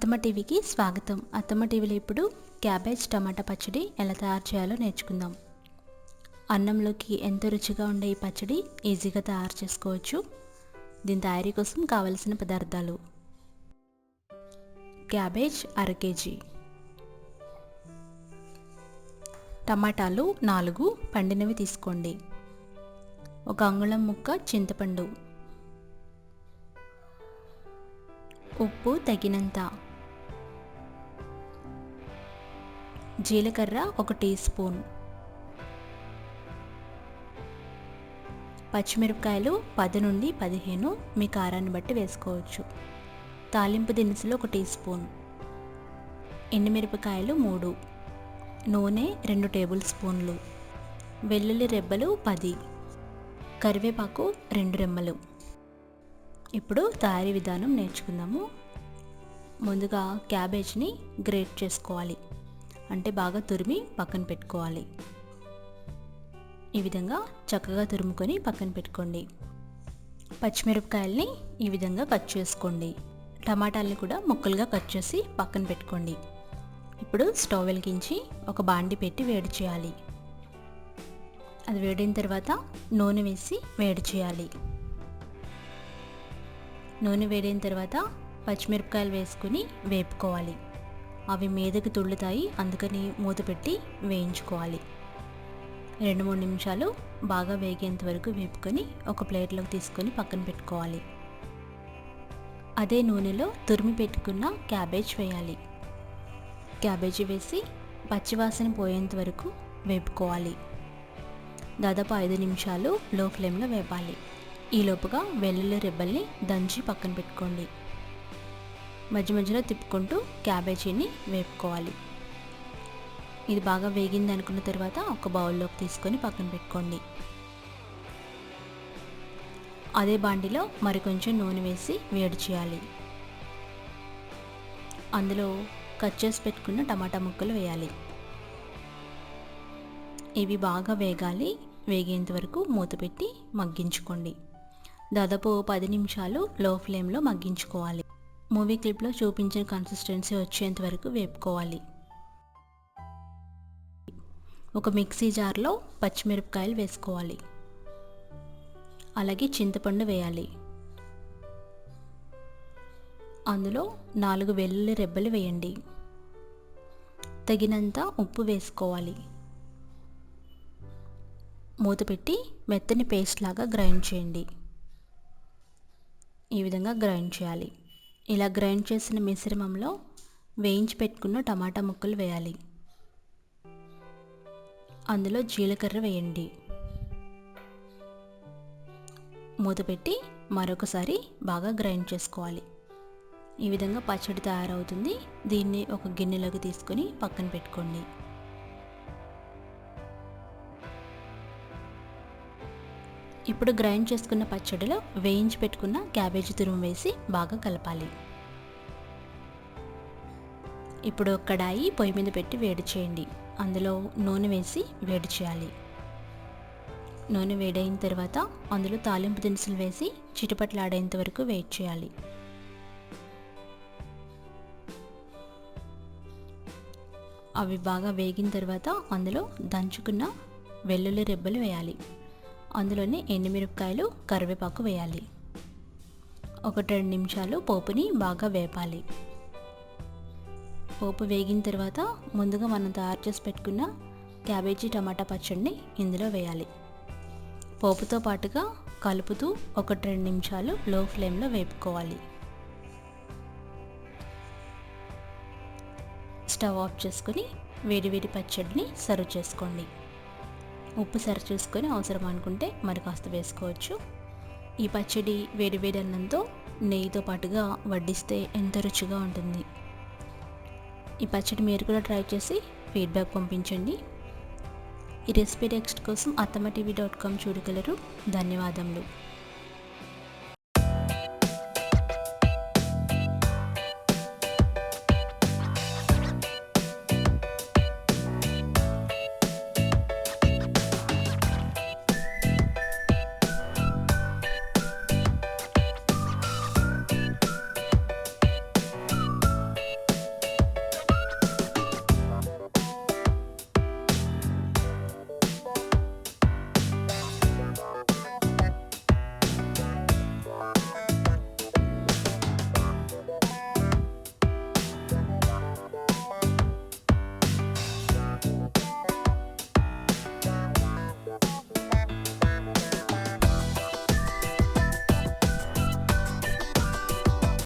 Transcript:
అత్తమ్మ టీవీకి స్వాగతం. అత్తమ్మ టీవీలో ఇప్పుడు క్యాబేజ్ టమాటా పచ్చడి ఎలా తయారు చేయాలో నేర్చుకుందాం. అన్నంలోకి ఎంతో రుచిగా ఉండే ఈ పచ్చడి ఈజీగా తయారు చేసుకోవచ్చు. దీని తయారీ కోసం కావలసిన పదార్థాలు. క్యాబేజ్ అర కేజీ. టమాటాలు నాలుగు పండినవి తీసుకోండి. ఒక అంగుళం ముక్క చింతపండు. ఉప్పు తగినంత. జీలకర్ర ఒక టీ స్పూన్. పచ్చిమిరపకాయలు పది నుండి పదిహేను మీ కారాన్ని బట్టి వేసుకోవచ్చు. తాలింపు దినుసులు ఒక టీ స్పూన్. ఎండుమిరపకాయలు మూడు. నూనె రెండు టేబుల్ స్పూన్లు. వెల్లుల్లి రెబ్బలు పది. కరివేపాకు రెండు రెమ్మలు. ఇప్పుడు తయారీ విధానం నేర్చుకుందాము. ముందుగా క్యాబేజ్ని గ్రేట్ చేసుకోవాలి. అంటే బాగా తురిమి పక్కన పెట్టుకోవాలి. ఈ విధంగా చక్కగా తురుముకొని పక్కన పెట్టుకోండి. పచ్చిమిరపకాయల్ని ఈ విధంగా కట్ చేసుకోండి. టమాటాలని కూడా ముక్కలుగా కట్ చేసి పక్కన పెట్టుకోండి. ఇప్పుడు స్టవ్ వెలిగించి ఒక బాండి పెట్టి వేడి చేయాలి. అది వేడిన తర్వాత నూనె వేసి వేడి చేయాలి. నూనె వేడిన తర్వాత పచ్చిమిరపకాయలు వేసుకుని వేపుకోవాలి. అవి మీదకి తుళ్ళుతాయి. అందుకని మూత పెట్టి వేయించుకోవాలి. రెండు మూడు నిమిషాలు బాగా వేగేంత వరకు వేపుకొని ఒక ప్లేట్లోకి తీసుకొని పక్కన పెట్టుకోవాలి. అదే నూనెలో తురిమి పెట్టుకున్న క్యాబేజ్ వేయాలి. క్యాబేజీ వేసి పచ్చివాసన పోయేంత వరకు వేపుకోవాలి. దాదాపు ఐదు నిమిషాలు లో ఫ్లేమ్లో వేపాలి. ఈలోపుగా వెల్లుల్లి రెబ్బల్ని దంచి పక్కన పెట్టుకోండి. మధ్య మధ్యలో తిప్పుకుంటూ క్యాబేజీని వేపుకోవాలి. ఇది బాగా వేగింది అనుకున్న తర్వాత ఒక బౌల్లోకి తీసుకొని పక్కన పెట్టుకోండి. అదే బాండిలో మరికొంచెం నూనె వేసి వేడి చేయాలి. అందులో కట్ చేసి పెట్టుకున్న టమాటా ముక్కలు వేయాలి. ఇవి బాగా వేగాలి. వేగేంత వరకు మూత పెట్టి మగ్గించుకోండి. దాదాపు పది నిమిషాలు లో ఫ్లేమ్లో మగ్గించుకోవాలి. మూవీ క్లిప్లో చూపించిన కన్సిస్టెన్సీ వచ్చేంత వరకు వేపుకోవాలి. ఒక మిక్సీ జార్లో పచ్చిమిరపకాయలు వేసుకోవాలి. అలాగే చింతపండు వేయాలి. అందులో నాలుగు వెల్లుల్లి రెబ్బలు వేయండి. తగినంత ఉప్పు వేసుకోవాలి. మూత పెట్టి మెత్తని పేస్ట్ లాగా గ్రైండ్ చేయండి. ఈ విధంగా గ్రైండ్ చేయాలి. ఇలా గ్రైండ్ చేసిన మిశ్రమంలో వేయించి పెట్టుకున్న టమాటా ముక్కలు వేయాలి. అందులో జీలకర్ర వేయండి. మూత పెట్టి మరొకసారి బాగా గ్రైండ్ చేసుకోవాలి. ఈ విధంగా పచ్చడి తయారవుతుంది. దీన్ని ఒక గిన్నెలోకి తీసుకొని పక్కన పెట్టుకోండి. ఇప్పుడు గ్రైండ్ చేసుకున్న పచ్చడిలో వేయించి పెట్టుకున్న క్యాబేజీ తురుము వేసి బాగా కలపాలి. ఇప్పుడు కడాయి పొయ్యి మీద పెట్టి వేడి చేయండి. అందులో నూనె వేసి వేడి చేయాలి. నూనె వేడైన తర్వాత అందులో తాలింపు దినుసులు వేసి చిటపట్లాడేంత వరకు వెయిట్ చేయాలి. అవి బాగా వేగిన తర్వాత అందులో దంచుకున్న వెల్లుల్లి రెబ్బలు వేయాలి. అందులోనే ఎండుమిరపకాయలు కరివేపాకు వేయాలి. ఒకటి రెండు నిమిషాలు పోపుని బాగా వేపాలి. పోపు వేగిన తర్వాత ముందుగా మనం తయారు చేసి పెట్టుకున్న క్యాబేజీ టమాటా పచ్చడిని ఇందులో వేయాలి. పోపుతో పాటుగా కలుపుతూ ఒకటి రెండు నిమిషాలు లో ఫ్లేమ్లో వేపుకోవాలి. స్టవ్ ఆఫ్ చేసుకొని వేడివేడి పచ్చడిని సర్వ్ చేసుకోండి. ఉప్పు సరి చూసుకొని అవసరం అనుకుంటే మరి కాస్త వేసుకోవచ్చు. ఈ పచ్చడి వేడివేడి అన్నంతో నెయ్యితో పాటుగా వడ్డిస్తే ఎంత రుచిగా ఉంటుంది. ఈ పచ్చడి మీరు కూడా ట్రై చేసి ఫీడ్బ్యాక్ పంపించండి. ఈ రెసిపీ టెక్స్ట్ కోసం అత్తమ్మ టీవీ డాట్ కామ్ చూడగలరు. ధన్యవాదములు.